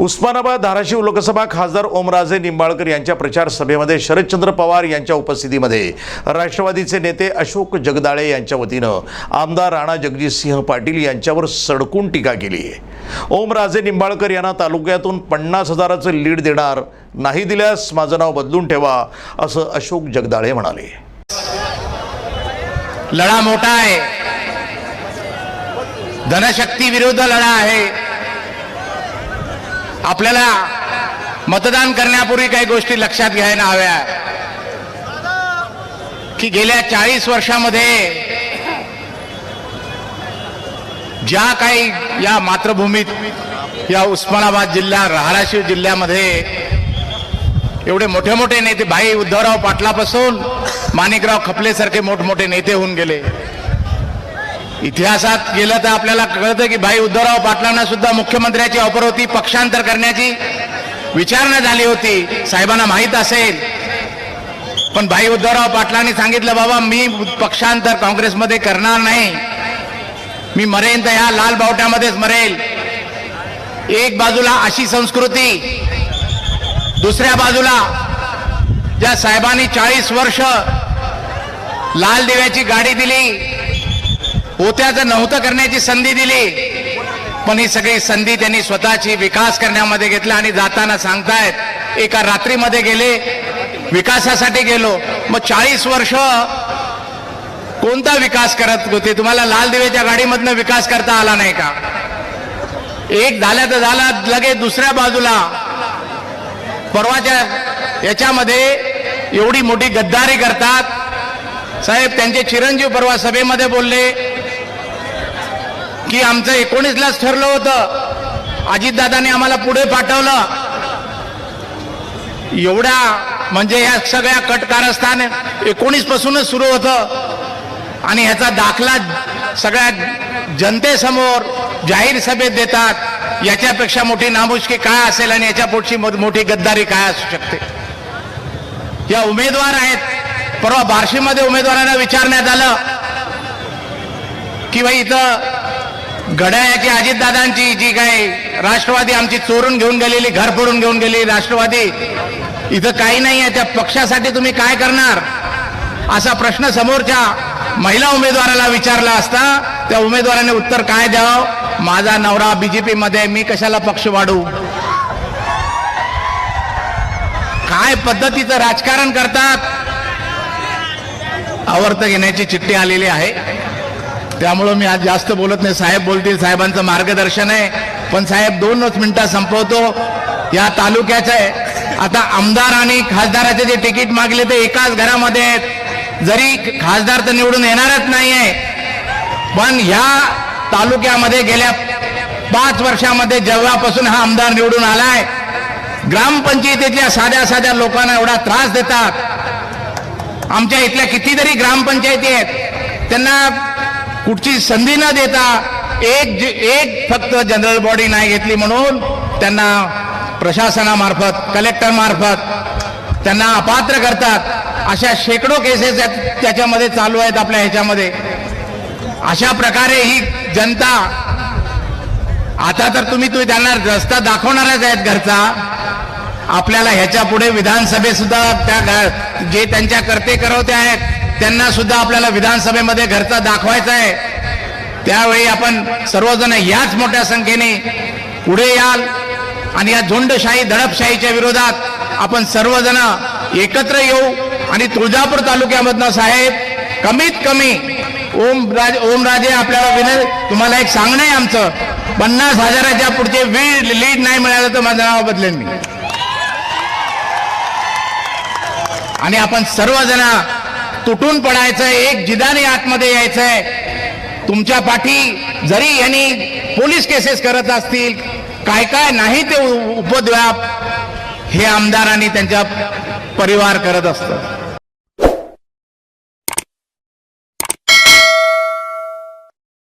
उस्मानाबाद धाराशिव लोकसभा खासदार ओमराजे निंबाळकर यांच्या प्रचार सभेमध्ये शरदचंद्र पवार यांच्या उपस्थितीमध्ये राष्ट्रवादीचे नेते अशोक जगदाळे यांच्या वतीनं आमदार राणा जगजितसिंह पाटील यांच्यावर सडकून टीका केली आहे. ओमराजे निंबाळकर यांना तालुक्यातून पन्नास हजाराचं लीड देणार नाही दिल्यास माझं नाव बदलून ठेवा असं अशोक जगदाळे म्हणाले. लढा मोठा आहे. धनशक्ती विरुद्ध लढा आहे. आपल्याला मतदान करण्यापूर्वी काही गोष्टी लक्षात घ्यायला हव्या. की गेल्या चाळीस वर्षामध्ये ज्या काही या मातृभूमीत या उस्मानाबाद जिल्हा धाराशिव जिल्ह्यामध्ये एवढे मोठे मोठे नेते भाई उद्धवराव पाटलापासून माणिकराव खपलेसारखे मोठमोठे नेते होऊन गेले. इतिहासात गेलं तर आपल्याला कळतं की भाई उद्धवराव पाटलांना सुद्धा मुख्यमंत्र्याची ऑफर होती पक्षांतर करण्याची विचारणा झाली होती. साहेबांना माहीत असेल. पण भाई उद्धवराव पाटलांनी सांगितलं बाबा मी पक्षांतर काँग्रेसमध्ये करणार नाही. मी मरेन तर ह्या लाल बावट्यामध्येच मरेल. एक बाजूला अशी संस्कृती दुसऱ्या बाजूला ज्या साहेबांनी चाळीस वर्ष लाल दिव्याची गाडी दिली होत्याचं नव्हतं करण्याची संधी दिली. पण ही सगळी संधी त्यांनी स्वतःची विकास करण्यामध्ये घेतला आणि जाताना सांगतायत एका रात्रीमध्ये गेले विकासासाठी गेलो. मग चाळीस वर्ष कोणता विकास करत होते? तुम्हाला लाल दिव्याच्या गाडीमधनं विकास करता आला नाही का? एक झाला तर झाला लगेच दुसऱ्या बाजूला. परवाच्या याच्यामध्ये एवढी मोठी गद्दारी करतात. साहेब त्यांचे चिरंजीव परवा सभेमध्ये बोलले की आमचं एकोणीसलाच ठरलं होतं. अजितदादाने आम्हाला पुढे पाठवलं. एवढ्या म्हणजे या सगळ्या कट कारस्थान एकोणीस पासूनच सुरू होतं. आणि ह्याचा दाखला सगळ्या जनतेसमोर जाहीर सभेत देतात. याच्यापेक्षा मोठी नामुष्की काय असेल आणि याच्या पुढची मोठी गद्दारी काय असू शकते? या उमेदवार आहेत. परवा बार्शीमध्ये उमेदवारांना विचारण्यात आलं की भाई इथं घड्याळ्याची अजितदादांची जी काय राष्ट्रवादी आमची चोरून घेऊन गेलेली घर फोडून घेऊन गेली राष्ट्रवादी इथं काही नाही आहे. त्या पक्षासाठी तुम्ही काय करणार? असा प्रश्न समोरच्या महिला उमेदवाराला विचारला असता त्या उमेदवाराने उत्तर काय द्यावं? माझा नवरा बीजेपी मध्ये मी कशाला पक्ष वाढू? काय पद्धतीचं राजकारण करतात? आवर्त घेण्याची चिठ्ठी आलेली आहे. त्यामुळं मी आज जास्त बोलत नाही. साहेब बोलतील साहेबांचं मार्गदर्शन आहे. पण साहेब दोनच मिनिटात संपवतो. या तालुक्याचं आहे आता आमदार आणि खासदाराचे जे तिकीट मागले ते एकाच घरामध्ये आहेत. जरी खासदार तर निवडून येणारच नाहीये. पण ह्या तालुक्यामध्ये गेल्या पाच वर्षामध्ये जेव्हापासून हा आमदार निवडून आलाय ग्रामपंचायतीतल्या साध्या साध्या लोकांना एवढा त्रास देतात. आमच्या इथल्या कितीतरी ग्रामपंचायती आहेत. त्यांना कुठची संधी न देता एक जे- एक फक्त जनरल बॉडी नाही घेतली म्हणून त्यांना प्रशासनामार्फत कलेक्टरमार्फत त्यांना अपात्र करतात. अशा शेकडो केसेस त्याच्यामध्ये चालू आहेत आपल्या ह्याच्यामध्ये. अशा प्रकारे ही जनता आता तर तुम्ही तुम्ही त्यांना रस्ता दाखवणारच आहेत घरचा. आपल्याला ह्याच्या पुढे विधानसभेत सुद्धा त्या जे त्यांच्या करते करवते आहेत त्यांना सुद्धा आपल्याला विधानसभेमध्ये घरचा दाखवायचा आहे त्यावेळी आपण सर्वजण याच मोठ्या संख्येने पुढे याल आणि या झोंडशाही दडपशाहीच्या विरोधात आपण सर्वजण एकत्र येऊ आणि तुळजापूर तालुक्यामधनं साहेब कमीत कमी ओम ओम ओमराजे आपल्याला विनय तुम्हाला एक सांगणं आहे आमचं. पन्नास हजाराच्या पुढचे वीड लीड नाही मिळालं तर माझं नाव बदलेन मी. आणि आपण सर्वजण तुटून पडायचंय एक जिदाने आतमध्ये यायचंय. तुमच्या पाठी जरी यांनी पोलीस केसेस करत असतील काय काय नाही ते उपद्व्याप हे आमदारांनी त्यांच्या परिवार करत असतं